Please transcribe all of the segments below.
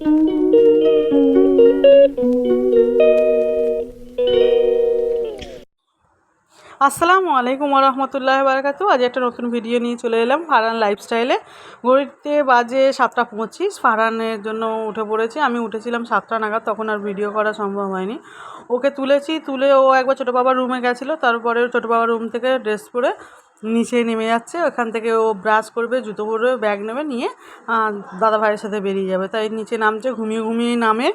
আসসালামু আলাইকুম রহমতুল্লাহ বারকাতু আজ একটা নতুন ভিডিও নিয়ে চলে এলাম ফারান লাইফস্টাইলে ঘড়িতে বাজে সাতটা পঁচিশ ফারানের জন্য উঠে পড়েছি। আমি উঠেছিলাম সাতটা নাগাদ, তখন আর ভিডিও করা সম্ভব হয়নি। ওকে তুলেছি, তুলে ও একবার ছোটো বাবার রুমে গেছিল, তারপরে ছোটো বাবার রুম থেকে ড্রেস পরে নিচে নেমে যাচ্ছে, ওখান থেকে ও ব্রাশ করবে, জুতো পরবে ব্যাগ নেবে, নিয়ে দাদা ভাইয়ের সাথে বেরিয়ে যাবে। তাই নিচে নামছে, ঘুমিয়ে ঘুমিয়ে নামে।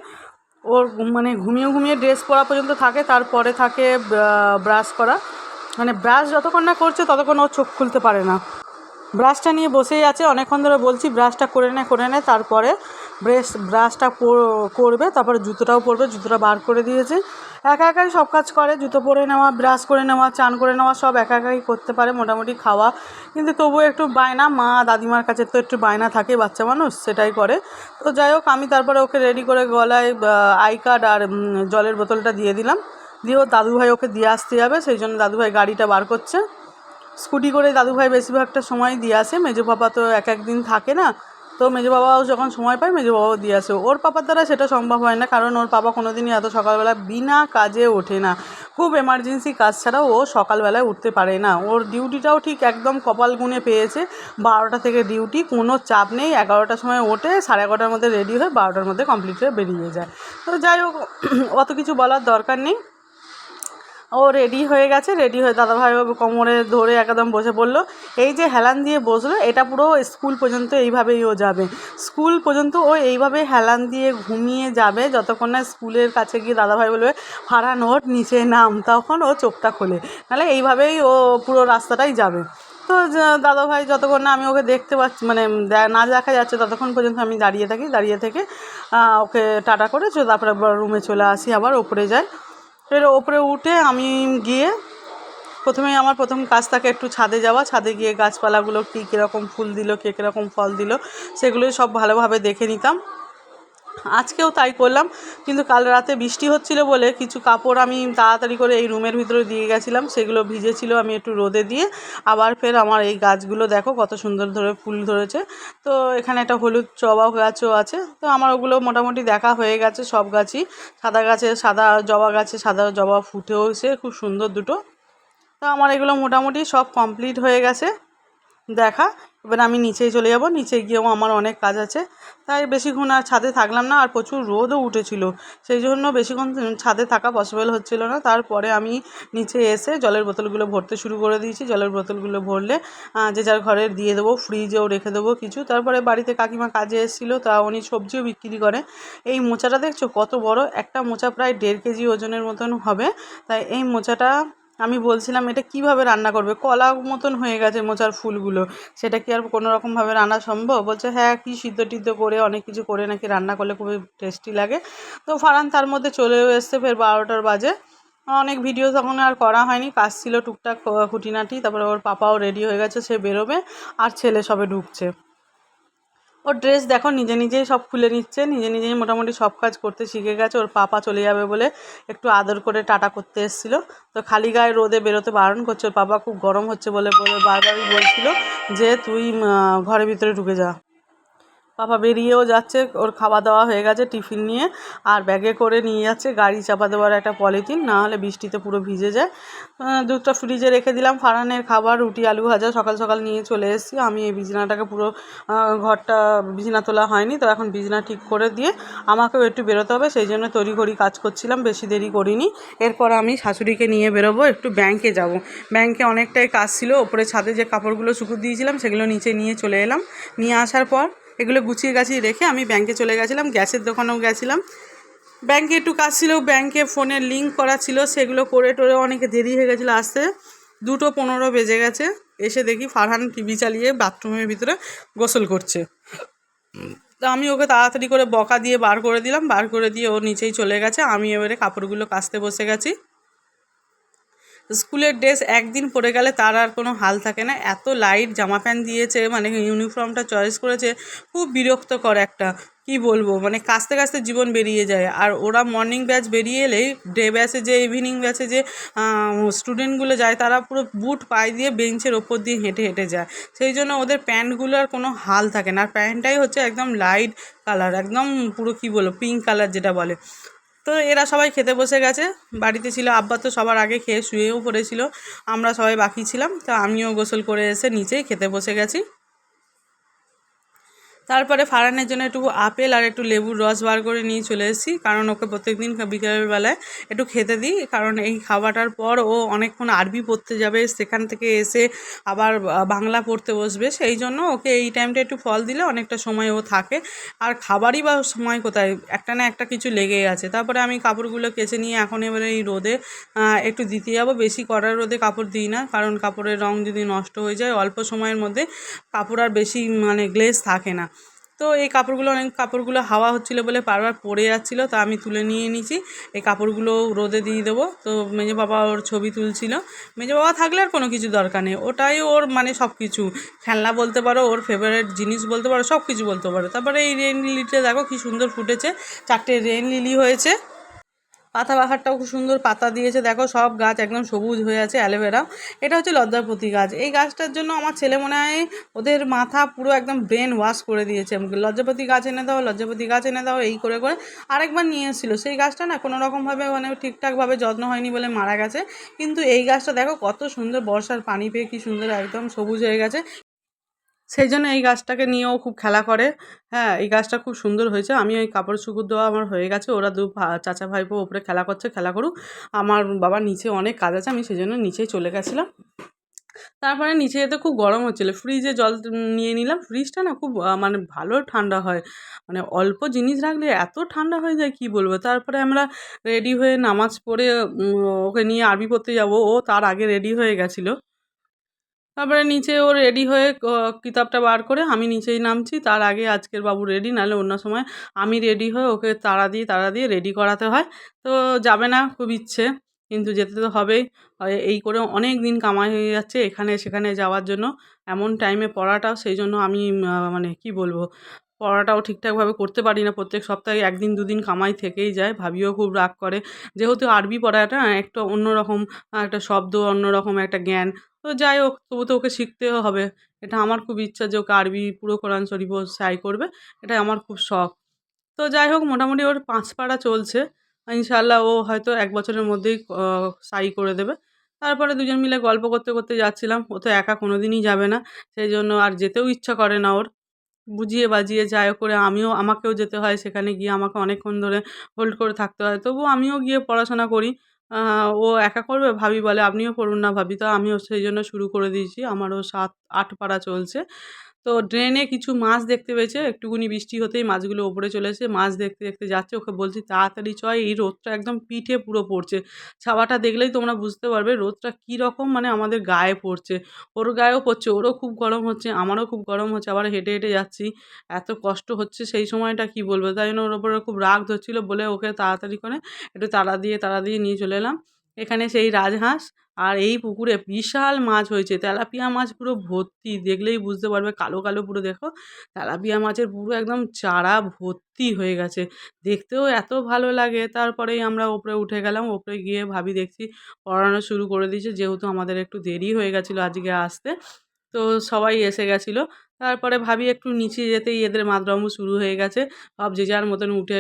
ওর মানে ঘুমিয়ে ঘুমিয়ে ড্রেস পরা পর্যন্ত থাকে, তারপরে থাকে ব্রাশ করা। মানে ব্রাশ যতক্ষণ না করছে, ততক্ষণ ও চোখ খুলতে পারে না। ব্রাশটা নিয়ে বসেই আছে, অনেকক্ষণ ধরে বলছি ব্রাশটা করে নে করে নে, তারপরে ব্রেস ব্রাশটা করবে, তারপরে জুতোটাও পরবে, জুতোটা বার করে দিয়েছে। একা একাই সব কাজ করে, জুতো পরে নেওয়া, ব্রাশ করে নেওয়া, চান করে নেওয়া, সব একা একাই করতে পারে মোটামুটি খাওয়া। কিন্তু তবুও একটু বায়না, মা দাদিমার কাছে তো একটু বায়না থাকে, বাচ্চা মানুষ, সেটাই করে। তো যাই হোক, আমি তারপরে ওকে রেডি করে গলায় আই কার্ড আর জলের বোতলটা দিয়ে দিলাম। দিয়ে দাদুভাই ওকে দিয়ে আসতে যাবে, সেই জন্য দাদুভাই গাড়িটা বার করছে। স্কুটি করে দাদুভাই বেশিরভাগটা সময় দিয়ে আসে। মেজো পাপা তো এক এক দিন থাকে না তো মেজো বাবাও যখন সময় পায়, মেজো বাবাও দিয়ে আসে। ওর পাপার দ্বারা সেটা সম্ভব হয় না, কারণ ওর পাপা কোনো দিনই এত সকালবেলা বিনা কাজে ওঠে না। খুব এমার্জেন্সি কাজ ছাড়াও ও সকালবেলায় উঠতে পারে না। ওর ডিউটিটাও ঠিক একদম কপাল গুনে পেয়েছে। বারোটা থেকে ডিউটি, কোনো চাপ নেই। এগারোটার সময় ওঠে, সাড়ে এগারোটার মধ্যে রেডি হয়ে বারোটার মধ্যে কমপ্লিট হয়ে বেরিয়ে যায়। তো যাই হোক, অত কিছু বলার দরকার নেই। ও রেডি হয়ে গেছে রেডি হয়ে দাদাভাই কোমরে ধরে একদম বসে পড়ল। এই যে হেলান দিয়ে বসল, এটা পুরো স্কুল পর্যন্ত এইভাবেই ও যাবে। স্কুল পর্যন্ত ও এইভাবে হেলান দিয়ে ঘুমিয়ে যাবে, যতক্ষণ না স্কুলের কাছে গিয়ে দাদাভাই বলবে ফারান ওর নিচে নাম। তখন ও চোখটা খোলে। নাহলে এইভাবেই ও পুরো রাস্তাটাই যাবে। তো যা- দাদাভাই যতক্ষণ না আমি ওকে দেখতে পাচ্ছি মানে না দেখা যাচ্ছে, ততক্ষণ পর্যন্ত আমি দাঁড়িয়ে থাকি, দাঁড়িয়ে থেকে ওকে টাটা করে তারপরে রুমে চলে আসি, আবার ওপরে যাই। ফের ওপরে উঠে আমি গিয়ে প্রথমেই আমার প্রথম কাজ থাকে একটু ছাদে যাওয়া। ছাদে গিয়ে গাছপালাগুলো কী কীরকম ফুল দিল, কে কীরকম ফল দিল, সেগুলোই সব ভালোভাবে দেখে নিতাম। আজকেও তাই করলাম, কিন্তু কাল রাতে বৃষ্টি হচ্ছিল বলে কিছু কাপড় আমি তাড়াতাড়ি করে এই রুমের ভিতরে দিয়ে গেছিলাম, সেগুলো ভিজেছিল আমি একটু রোদে দিয়ে। আবার ফের আমার এই গাছগুলো দেখো কত সুন্দর ধরে ফুল ধরেছে। তো এখানে একটা হলুদ জবা গাছও আছে, তো আমার ওগুলো মোটামুটি দেখা হয়ে গেছে সব গাছই। সাদা গাছে সাদা জবা গাছে সাদা জবা ফুটেওছে খুব সুন্দর দুটো। তো আমার এগুলো মোটামুটি সব কমপ্লিট হয়ে গেছে। দেখা, এবার আমি নিচেই চলে যাব, নিচে গিয়েও আমার অনেক কাজ আছে। তাই বেশিক্ষণ আর ছাদে থাকলাম না, আর প্রচুর রোদও উঠেছিল। সেই জন্য বেশিক্ষণ ছাদে থাকা পসিবল হচ্ছিল না। তারপরে আমি নিচে এসে জলের বোতলগুলো ভরতে শুরু করে দিয়েছি। জলের বোতলগুলো ভরলে যে যার ঘরে দিয়ে দেবো ফ্রিজেও রেখে দেবো কিছু। তারপরে বাড়িতে কাকিমা কাজে এসেছিল, তা উনি সবজিও বিক্রি করে। এই মোচাটা দেখছ কত বড়? একটা মোচা প্রায় দেড় কেজি ওজনের মতন হবে। তাই এই মোচাটা আমি বলছিলাম, এটা কীভাবে রান্না করবে? কলা মতন হয়ে গেছে মোচার ফুলগুলো। সেটা কি আর কোনো রকমভাবে রান্না সম্ভব? বলছে হ্যাঁ কি সিদ্ধ টিদ্ধ করে, অনেক কিছু করে নাকি রান্না করলে খুবই টেস্টি লাগে। তো ফারান তার মধ্যে চলেও এসছে, ফের বারোটার বাজে। অনেক ভিডিও তখন আর করা হয়নি, কাজ ছিল টুকটাক খুঁটিনাটি। তারপরে ওর পাপাও রেডি হয়ে গেছে, সে বেরোবে, আর ছেলে সবে ঢুকছে। ওর ড্রেস দেখো, নিজে নিজেই সব খুলে নিচ্ছে, নিজে নিজেই মোটামুটি সব কাজ করতে শিখে গেছে। ওর পাপা চলে যাবে বলে একটু আদর করে টাটা করতে এসেছিল। তো খালি গায়ে রোদে বেরোতে বারণ করছে, ওর পাপা খুব গরম হচ্ছে বলে বলে বারবারই বলছিল যে তুই ঘরের ভিতরে ঢুকে যা। পাপা বেরিয়েও যাচ্ছে, ওর খাওয়া দাওয়া হয়ে গেছে টিফিন নিয়ে, আর ব্যাগে করে নিয়ে যাচ্ছে, গাড়ি চাপা দেওয়ার একটা পলিথিন, না হলে বৃষ্টিতে পুরো ভিজে যায়। দুধটা ফ্রিজে রেখে দিলাম ফারানের খাবার, রুটি, আলু ভাজা, সকাল সকাল নিয়ে চলে এসেছি। আমি এই বিছানাটাকে পুরো ঘরটা, বিছানা তোলা হয়নি, তো এখন বিছানা ঠিক করে দিয়ে আমাকেও একটু বেরোতে হবে, সেই জন্য তড়িঘড়ি কাজ করছিলাম, বেশি দেরি করিনি। এরপর আমি শাশুড়িকে নিয়ে বেরোবো, একটু ব্যাংকে যাব। ব্যাংকে অনেকটাই কাজ ছিল, ওপরে ছাদে যে কাপড়গুলো শুকুর দিয়েছিলাম, সেগুলো নিচে নিয়ে চলে এলাম। নিয়ে আসার পর এগুলো গুছিয়ে গাছিয়ে রেখে আমি ব্যাংকে চলে গেছিলাম, গ্যাসের দোকানেও গেছিলাম। ব্যাংকে একটু কাজ ছিল, ব্যাংকে ফোনের লিঙ্ক করা ছিল, সেগুলো করে টোরে অনেকে দেরি হয়ে গেছিল আসতে। দুটো পনেরো বেজে গেছে, এসে দেখি ফারহান টিভি চালিয়ে বাথরুমের ভিতরে গোসল করছে। তো আমি ওকে তাড়াতাড়ি করে বকা দিয়ে বার করে দিলাম, বার করে দিয়ে ও নিচেই চলে গেছে, আমি এবারে কাপড়গুলো কাচতে বসে গেছি। স্কুলের ড্রেস একদিন পরে গেলে তার আর কোনো হাল থাকে না। এত লাইট জামা প্যান্ট দিয়েছে মানে ইউনিফর্মটা চয়েস করেছে। খুব বিরক্তকর একটা, কি বলব? মানে কাস্তে কাস্তে জীবন বেরিয়ে যায়। আর ওরা মর্নিং ব্যাচ বেরিয়ে এলেই ডে ব্যাচে যে ইভিনিং ব্যাচে যে স্টুডেন্টগুলো যায়, তারা পুরো বুট পায়ে দিয়ে বেঞ্চের ওপর দিয়ে হেঁটে হেঁটে যায়। সেই জন্য ওদের প্যান্টগুলোর কোনো হাল থাকে না। আর প্যান্টটাই হচ্ছে একদম লাইট কালার একদম পুরো কী বলো পিঙ্ক কালার যেটা বলে। তো এরা সবাই খেতে বসে গেছে। বাড়িতে ছিল আব্বা তো সবার আগে খেয়ে শুয়েও পড়েছিল। আমরা সবাই বাকি ছিলাম। তো আমিও গোসল করে এসে নিচেই খেতে বসে গেছি। তারপরে ফারানের জন্য একটু আপেল আর একটু লেবুর রস বার করে নিয়ে চলে এসেছি। কারণ ওকে প্রত্যেকদিন বিকেলের বেলায় একটু খেতে দিই। কারণ এই খাওয়াটার পর ও অনেকক্ষণ আরবি পড়তে যাবে, সেখান থেকে এসে আবার বাংলা পড়তে বসবে। সেই জন্য ওকে এই টাইমটা একটু ফল দিলে অনেকটা সময় ও থাকে। আর খাবারই বা সময় কোথায়? একটা না একটা কিছু লেগেই আছে। তারপরে আমি কাপড়গুলো কেচে নিয়ে এখন এবারে এই রোদে একটু দিতে যাব। বেশি কড়া রোদে কাপড় দিই না। কারণ কাপড়ের রং যদি নষ্ট হয়ে যায়, অল্প সময়ের মধ্যে কাপড় আর বেশি মানে গ্লেজ থাকে না। তো এই কাপড়গুলো অনেক কাপড়গুলো হাওয়া হচ্ছিল বলে বারবার পরে যাচ্ছিল, তা আমি তুলে নিয়ে নিয়েছি এই কাপড়গুলো রোদে দিয়ে দেবো। তো মেজো বাবা ওর ছবি তুলছিল। মেজো বাবা থাকলে আর কোনো কিছু দরকার নেই। ওটাই ওর মানে সব কিছু খেলনা বলতে পারো, ওর ফেভারেট জিনিস বলতে পারো সব কিছু বলতে পারো। তারপরে এই রেন লিলিটা দেখো কি সুন্দর ফুটেছে। চারটে রেন লিলি হয়েছে। পাতা বাহারটাও খুব সুন্দর পাতা দিয়েছে। দেখো সব গাছ একদম সবুজ হয়ে আছে অ্যালোভেরা। এটা হচ্ছে লজ্জাপতি গাছ। এই গাছটার জন্য আমার ছেলে মনে হয় ওদের মাথা পুরো একদম ব্রেন ওয়াশ করে দিয়েছে। লজ্জাপতি গাছ এনে দাও, লজ্জাপতি গাছ এনে দাও, এই করে করে আরেকবার নিয়ে এসেছিল। সেই গাছটা না কোনো রকমভাবে মানে ঠিকঠাকভাবে যত্ন হয়নি বলে মারা গেছে। কিন্তু এই গাছটা দেখো কত সুন্দর বর্ষার পানি পেয়ে কি সুন্দর একদম সবুজ হয়ে গেছে। সেই জন্য এই গাছটাকে নিয়েও খুব খেলা করে। হ্যাঁ এই গাছটা খুব সুন্দর হয়েছে। আমি ওই কাপড় শুকুর দেওয়া আমার হয়ে গেছে। ওরা দু চাচা ভাইপো ওপরে খেলা করছে, খেলা করুক। আমার বাবা নিচে অনেক কাজ আছে, আমি সেই জন্য নিচেই চলে গেছিলাম। তারপরে নিচে যেতে খুব গরম হচ্ছিল। ফ্রিজে জল নিয়ে নিলাম। ফ্রিজটা না খুব মানে ভালো ঠান্ডা হয়। মানে অল্প জিনিস রাখলে এত ঠান্ডা হয়ে যায়, কি বলব? তারপরে আমরা রেডি হয়ে নামাজ পড়ে ওকে নিয়ে আরবি পড়তে যাব। ও তার আগে রেডি হয়ে গেছিল। তারপরে নিচে ও রেডি হয়ে কিতাবটা বার করে আমি নিচেই নামছি। তার আগে আজকের বাবু রেডি নাহলে অন্য সময় আমি রেডি হয়ে ওকে তাড়া দিয়ে তাড়া দিয়ে রেডি করাতে হয়। তো যাবে না, খুব ইচ্ছে, কিন্তু যেতে তো হবেই। এই করে অনেক দিন কামাই হয়ে যাচ্ছে এখানে সেখানে যাওয়ার জন্য। এমন টাইমে পড়াটাও সেই জন্য আমি মানে কি বলব পড়াটাও ঠিকঠাকভাবে করতে পারি না। প্রত্যেক সপ্তাহে একদিন, দুদিন কামাই থেকেই যায়। ভাবিও খুব রাগ করে। যেহেতু আরবি পড়াটা একটা অন্যরকম, একটা শব্দ, অন্যরকম একটা জ্ঞান। তো যাই হোক, তবু তো ওকে শিখতেও হবে। এটা আমার খুব ইচ্ছা যে ওকে আরবি, পুরো কোরআন শরীফ সাই করবে। এটাই আমার খুব শখ। তো যাই হোক, মোটামুটি ওর পাঁচ পাড়া চলছে। ইনশাল্লাহ ও হয়তো এক বছরের মধ্যেই সাই করে দেবে। তারপরে দুজন মিলে গল্প করতে করতে যাচ্ছিলাম। ও তো একা কোনো দিনই যাবে না। সেই জন্য আর যেতেও ইচ্ছা করে না ওর। বুঝিয়ে বাজিয়ে যাই করে আমিও, আমাকেও যেতে হয় সেখানে গিয়ে আমাকে অনেকক্ষণ ধরে হোল্ড করে থাকতে হয়। তবুও আমিও গিয়ে পড়াশোনা করি। ও একা করবে? ভাবি বলে, আপনিও পড়ুন না ভাবি। তো আমিও সেই জন্য শুরু করে দিয়েছি। আমারও সাত, আট পাড়া চলছে। তো ড্রেনে কিছু মাছ দেখতে পেয়েছে। একটুকুনি বৃষ্টি হতেই মাছগুলো ওপরে চলে এসে মাছ দেখতে দেখতে যাচ্ছে। ওকে বলছি, তাড়াতাড়ি চয়, এই রোদটা একদম পিঠে পুরো পড়ছে। ছাওয়াটা দেখলেই তোমরা বুঝতে পারবে রোদটা কী রকম মানে আমাদের গায়ে পড়ছে। ওর গায়েও পড়ছে, ওরও খুব গরম হচ্ছে, আমারও খুব গরম হচ্ছে। আবার হেঁটে হেঁটে যাচ্ছি। এত কষ্ট হচ্ছে সেই সময়টা কি বলব? তাই জন্য ওর ওপরে খুব রাগ ধরছিল বলে ওকে তাড়াতাড়ি করে একটু তাড়া দিয়ে তাড়া দিয়ে নিয়ে চলে এলাম। এখানে সেই রাজহাঁস আর এই পুকুরে বিশাল মাছ হয়েছে। তেলাপিয়া মাছ পুরো ভর্তি, দেখলেই বুঝতে পারবে। কালো কালো পুরো, দেখো। তেলাপিয়া মাছের পুরো একদম চারা ভর্তি হয়ে গেছে। দেখতেও এত ভালো লাগে। তারপরেই আমরা ওপরে উঠে গেলাম। ওপরে গিয়ে ভাবি, দেখছি পড়ানো শুরু করে দিয়েছে। যেহেতু আমাদের একটু দেরি হয়ে গেছিল আজকে আসতে, তো সবাই এসে গেছিল। তারপরে ভাবি একটু নিচে যেতেই এদের মাতরম্ভ শুরু হয়ে গেছে। সব যে যার মতন উঠে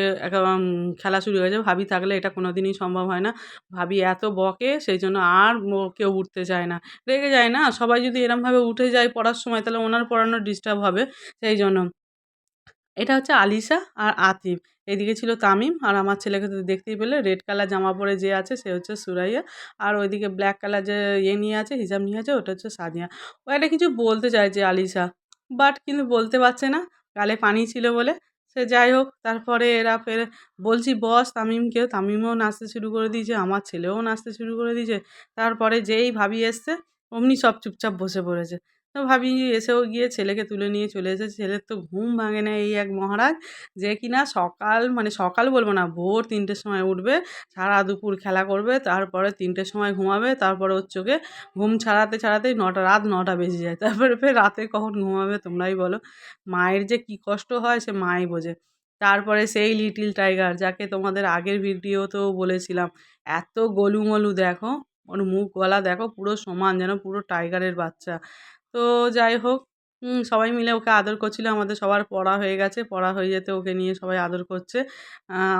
খেলা শুরু হয়ে গেছে ভাবি থাকলে এটা কোনো দিনই সম্ভব হয় না। ভাবি এত বকে, সেই জন্য আর কেউ উঠতে চায় না। রেগে যায় না? সবাই যদি এরমভাবে উঠে যায় পড়ার সময়, তাহলে ওনার পড়ানো ডিস্টার্ব হবে। সেই জন্য। এটা হচ্ছে আলিশা আর আতিফ। এদিকে ছিল তামিম আর আমার ছেলেকে তো দেখতেই পেলে। রেড কালার জামা পরে যে আছে, সে হচ্ছে সুরাইয়া। আর ওইদিকে ব্ল্যাক কালার যে ইয়ে নিয়ে আছে, হিজাব নিয়ে আছে, ওটা হচ্ছে সাদিয়া। ও একটা কিছু বলতে চাইছে আলিশা। বাট কিন্তু বলতে পারছে না। গালে পানি ছিল বলে। সে যাই হোক, তারপরে এরা ফের বলছি, বস, তামিমকেও, তামিমও নাচতে শুরু করে দিয়েছে, আমার ছেলেও নাচতে শুরু করে দিয়েছে। তারপরে যেই ভাবি এসছে, অমনি সব চুপচাপ বসে পড়েছে। তো ভাবি এসেও গিয়ে ছেলেকে তুলে নিয়ে চলে এসেছে। ছেলের তো ঘুম ভাঙে না এই এক মহারাজ। যে কিনা সকাল মানে সকাল বলব না, ভোর তিনটের সময় উঠবে, সারা দুপুর খেলা করবে, তারপরে তিনটের সময় ঘুমাবে, তারপরে ওর চোখে ঘুম ছাড়াতে ছাড়াতেই নটা, রাত নটা বেজে যায়। তারপরে ফের রাতে কখন ঘুমাবে তোমরাই বলো। মায়ের যে কি কষ্ট হয় সে মাই বোঝে। তারপরে সেই লিটিল টাইগার, যাকে তোমাদের আগের ভিডিওতেও বলেছিলাম, এত গোলুমলু দেখো, ওর মুখ গলা দেখো, পুরো সমান যেন, পুরো টাইগারের বাচ্চা। তো যাই হোক সবাই মিলে ওকে আদর করছিল। আমাদের সবার পড়া হয়ে গেছে, পড়া হয়ে যেতে ওকে নিয়ে সবাই আদর করছে।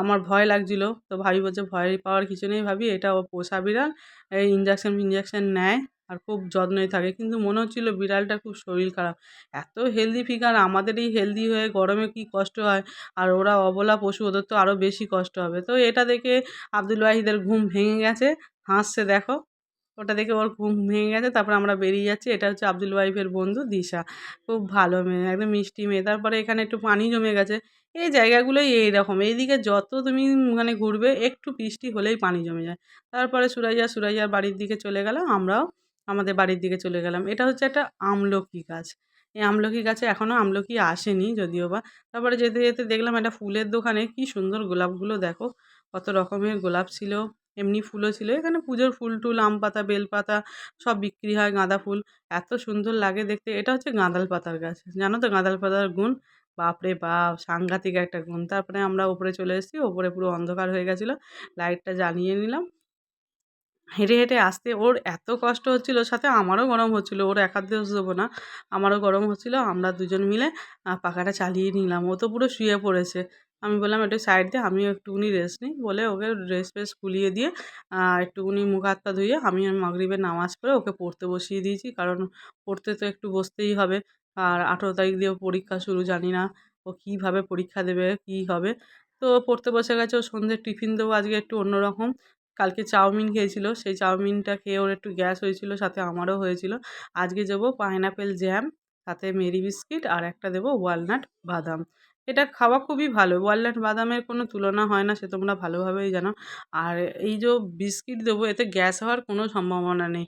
আমার ভয় লাগছিল। তো ভাবি বলছে, ভয় পাওয়ার কিছু নেই ভাবি, এটা ও পোষা বিড়াল, এই ইঞ্জেকশন ফিঞ্জেকশন নেয় আর খুব যত্নই থাকে। কিন্তু মনে হচ্ছিল বিড়ালটা খুব শরীর খারাপ। এত হেলদি ফিগার আমাদের এই হেলদি হয়ে গরমে কি কষ্ট হয়? আর ওরা অবলা পশু, ওদের তো আরও বেশি কষ্ট হবে। তো এটা দেখে আব্দুল ওয়াহিদের ঘুম ভেঙে গেছে। হাসছে, দেখো ওটা দেখে ওর ঘুম ভেঙে গেছে, তারপর আমরা বেরিয়ে যাচ্ছি। এটা হচ্ছে আব্দুল ওয়াইফের বন্ধু দিশা। খুব ভালো মেয়ে, একদম মিষ্টি মেয়ে। তারপরে এখানে একটু পানি জমে গেছে। এই জায়গাগুলোই এইরকম। এইদিকে যত তুমি মানে ঘুরবে, একটু বৃষ্টি হলেই পানি জমে যায়। তারপরে সুরাইয়া, সুরাইয়ার বাড়ির দিকে চলে গেলাম। আমরাও আমাদের বাড়ির দিকে চলে গেলাম। এটা হচ্ছে একটা আমলকি গাছ। এই আমলকি গাছে এখনও আমলকি আসেনি যদিও বা। তারপরে যেতে যেতে দেখলাম একটা ফুলের দোকানে কি সুন্দর গোলাপগুলো দেখো। কত রকমের গোলাপ ছিল। এমনি ফুলও ছিল। এখানে পুজোর ফুল টুল, আম পাতা বেলপাতা সব বিক্রি হয়, গাঁদা ফুল। এত সুন্দর লাগে দেখতে। এটা হচ্ছে গাঁদাল পাতার গাছ। জানো তো গাঁদাল পাতার গুণ? বাপরে বাপ, সাংঘাতিক একটা গুণ। তারপরে আমরা ওপরে চলে এসেছি, ওপরে পুরো অন্ধকার হয়ে গেছিল। লাইটটা জ্বালিয়ে নিলাম। হেঁটে হেঁটে আসতে ওর এত কষ্ট হচ্ছিল সাথে আমারও গরম হচ্ছিল। ওর একার দোষ দেবো না, আমারও গরম হচ্ছিল। আমরা দুজন মিলে পাখাটা চালিয়ে নিলাম। ও তো পুরো শুয়ে পড়েছে। আমি বললাম, একটু সাইড দিয়ে আমিও একটুকুনি রেস্ট নিই। বলে ওকে ড্রেস ফ্রেস খুলিয়ে দিয়ে একটুকুনি মুখ হাত পা ধুয়ে আমি মাগরিবের নামাজ পড়ে ওকে পড়তে বসিয়ে দিয়েছি। কারণ পড়তে তো একটু বসতেই হবে। আর আঠেরো তারিখ দিয়ে পরীক্ষা শুরু, জানি না ও কীভাবে পরীক্ষা দেবে, কী হবে। তো পড়তে বসে গেছে, ও সন্ধ্যে টিফিন দেবো আজকে একটু অন্যরকম। কালকে চাউমিন খেয়েছিল, সেই চাউমিনটা খেয়ে ওর একটু গ্যাস হয়েছিল, সাথে আমারও হয়েছিল। আজকে দেবো পাইনাপেল জ্যাম সাথে মেরি বিস্কিট আর একটা দেবো ওয়ালনাট বাদাম। এটা খাওয়া খুবই ভালো। ওয়ালনাট বাদামের কোনো তুলনা হয় না, সে তোমরা ভালোভাবেই জানো। আর এই যে বিস্কিট দেবো, এতে গ্যাস হওয়ার কোনো সম্ভাবনা নেই।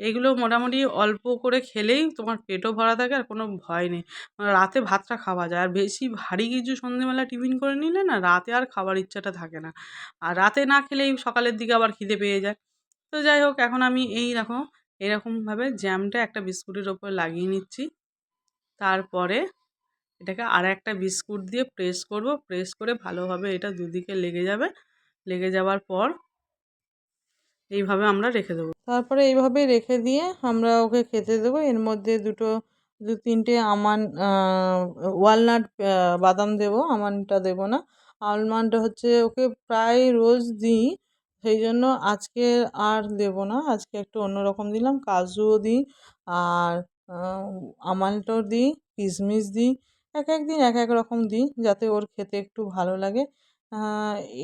এগুলো মোটামুটি অল্প করে খেলেই তোমার পেটও ভরা থাকে আর কোনো ভয় নেই। মানে রাতে ভাতটা খাওয়া যায়। আর বেশি ভারী কিছু সন্ধেবেলা টিফিন করে নিলে না, রাতে আর খাবার ইচ্ছাটা থাকে না। আর রাতে না খেলেই সকালের দিকে আবার খিদে পেয়ে যায়। তো যাই হোক, এখন আমি এই রকম এরকমভাবে জ্যামটা একটা বিস্কুটের ওপর লাগিয়ে নিচ্ছি। তারপরে এটাকে আর একটা বিস্কুট দিয়ে প্রেস করব। প্রেস করে ভালোভাবে এটা দুদিকে লেগে যাবে। লেগে যাওয়ার পর এইভাবে আমরা রেখে দেবো। তারপরে এইভাবে রেখে দিয়ে আমরা ওকে খেতে দেবো। এর মধ্যে দুটো, দু তিনটে আমান ওয়ালনাট বাদাম দেবো। আমানটা দেবো না। আলমন্ড হচ্ছে ওকে প্রায় রোজ দিই। সেই জন্য আজকে আর দেব না। আজকে একটু অন্যরকম দিলাম। কাজুও দিই। আর আমন্ডও দিই। কিশমিশ দিই। এক এক দিন এক এক রকম দিই যাতে ওর খেতে একটু ভালো লাগে।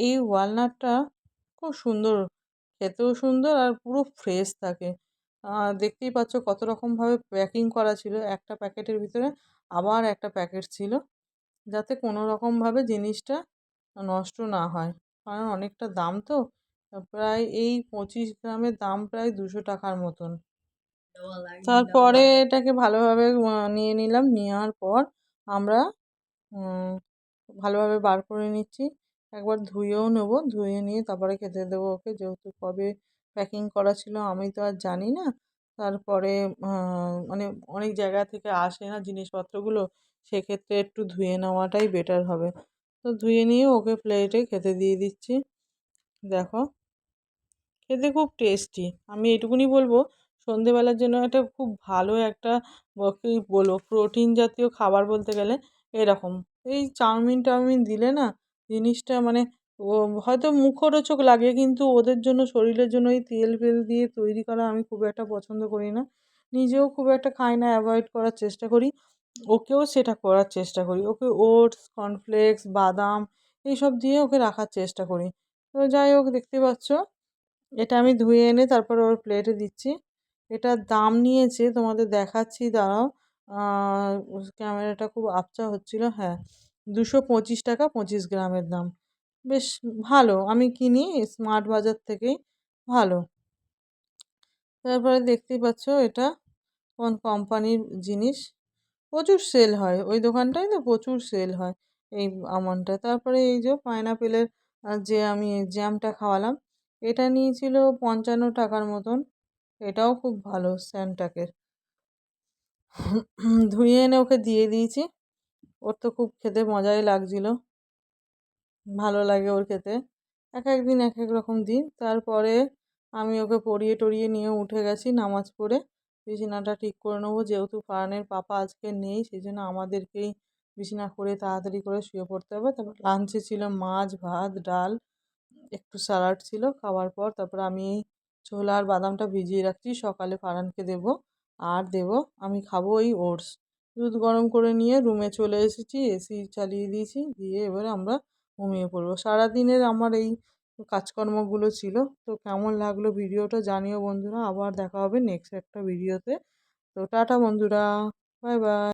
এই ওয়ালনাটটা খুব সুন্দর খেতেও সুন্দর আর পুরো ফ্রেশ থাকে। দেখতেই পাচ্ছ কত রকমভাবে প্যাকিং করা ছিল। একটা প্যাকেটের ভিতরে আবার একটা প্যাকেট ছিল যাতে কোনো রকমভাবে জিনিসটা নষ্ট না হয়। কারণ অনেকটা দাম তো প্রায় এই পঁচিশ গ্রামের দাম প্রায় দুশো টাকার মতন। তারপরে এটাকে ভালোভাবে নিয়ে নিলাম। নেওয়ার পর আমরা ভালোভাবে বার করে নিচ্ছি। একবার ধুয়েও নেব, ধুয়ে নিয়ে তারপরে খেতে দেবো ওকে। যেহেতু কবে প্যাকিং করা ছিল আমি তো আর জানি না। তারপরে মানে অনেক জায়গা থেকে আসে না জিনিসপত্রগুলো, সেক্ষেত্রে একটু ধুয়ে নেওয়াটাই বেটার হবে। তো ধুয়ে নিয়ে ওকে প্লেটে খেতে দিয়ে দিচ্ছি। দেখো, খেতে খুব টেস্টি আমি এটুকুনি বলব। সন্ধেবেলার জন্য একটা খুব ভালো একটা কী বলব প্রোটিন জাতীয় খাবার বলতে গেলে এরকম। এই চাউমিন টাউমিন দিলে না জিনিসটা মানে ও হয়তো মুখরোচক লাগে কিন্তু ওদের জন্য শরীরের জন্য এই তেল ফেল দিয়ে তৈরি করা আমি খুব একটা পছন্দ করি না। নিজেও খুব একটা খাই না অ্যাভয়েড করার চেষ্টা করি। ওকেও সেটা করার চেষ্টা করি। ওকে ওটস কর্নফ্লেক্স বাদাম এইসব দিয়ে ওকে রাখার চেষ্টা করি। তো যাই হোক, দেখতে পাচ্ছ? এটা আমি ধুয়ে এনে তারপর ওর প্লেটে দিচ্ছি। এটার দাম নিয়েছে, তোমাদের দেখাচ্ছি, দাঁড়াও। ক্যামেরাটা খুব আবচা হচ্ছিল হ্যাঁ। দুশো পঁচিশ টাকা, পঁচিশ গ্রামের দাম। বেশ ভালো, আমি কিনি স্মার্ট বাজার থেকেই, ভালো। তারপরে দেখতেই পাচ্ছ এটা কোন কোম্পানির জিনিস। প্রচুর সেল হয়, ওই দোকানটাই তো প্রচুর সেল হয় এই আমনটা তারপরে এই যে পাইনাপেলের যে আমি জ্যামটা খাওয়ালাম, এটা নিয়েছিল পঞ্চান্ন টাকার মতন। এটাও খুব ভালো স্যান্টাকের ধুয়ে এনে ওকে দিয়ে দিয়েছি। ওর তো খুব খেতে মজাই লাগছিল। ভালো লাগে ওর খেতে। এক এক দিন এক এক রকম দিন। তারপরে আমি ওকে পরিয়ে টরিয়ে নিয়ে উঠে গেছি নামাজ পড়ে। বিছানাটা ঠিক করে নেব। যেহেতু ফারানের পাপা আজকে নেই সেই জন্য আমাদেরকেই বিছানা করে তাড়াতাড়ি করে শুয়ে পড়তে হবে। তারপর লাঞ্চে ছিল মাছ, ভাত, ডাল, একটু স্যালাড ছিল। খাওয়ার পর তারপর আমি ছোলা আর বাদামটা ভিজিয়ে রাখছি, সকালে ফারানকে দেবো, আর দেবো, আমি খাব ওই ওটস। দুধ গরম করে নিয়ে রুমে চলে এসেছি, এসি চালিয়ে দিয়েছি, দিয়ে এবারে আমরা ঘুমিয়ে পড়ব। সারাদিনের আমার এই কাজকর্মগুলো ছিল, তো কেমন লাগল ভিডিওটা জানিও বন্ধুরা, আবার দেখা হবে নেক্সট একটা ভিডিওতে। তো টাটা বন্ধুরা বাই বাই